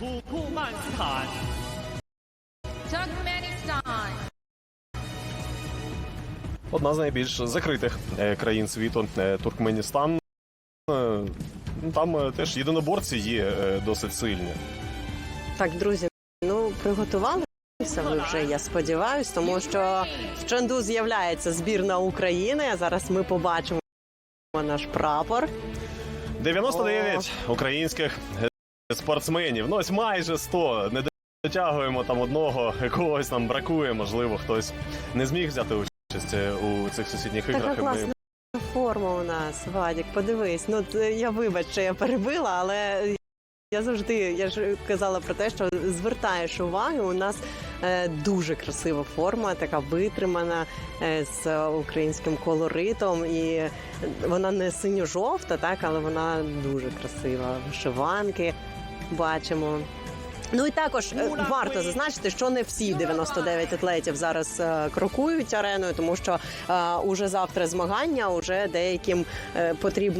土库曼斯坦。 Turkmenistan. Одна з найбільш закритих е, країн світу е, Туркменістан. Е, ну, Там е, теж єдиноборці є е, досить сильні. Так, друзі, ну приготувалися ви вже, я сподіваюся, тому що в Чанду з'являється збірна України. А зараз ми побачимо наш прапор. 99 українських е, спортсменів. Ну ось майже 100. Не дотягуємо там одного, якогось нам бракує. Можливо, хтось не зміг взяти участь е, у цих сусідніх Така іграх. і ми- форма у нас, Вадік. Подивись. Ну я вибач, що я перебила, але я завжди я ж казала про те, що звертаєш увагу. У нас е, дуже красива форма, така витримана е, з українським колоритом, і вона не синьо-жовта, так, але вона дуже красива. Вишиванки бачимо. Ну і також е, варто зазначити, що не всі 99 атлетів зараз е, крокують ареною, тому що е, уже завтра змагання, уже деяким потрібно.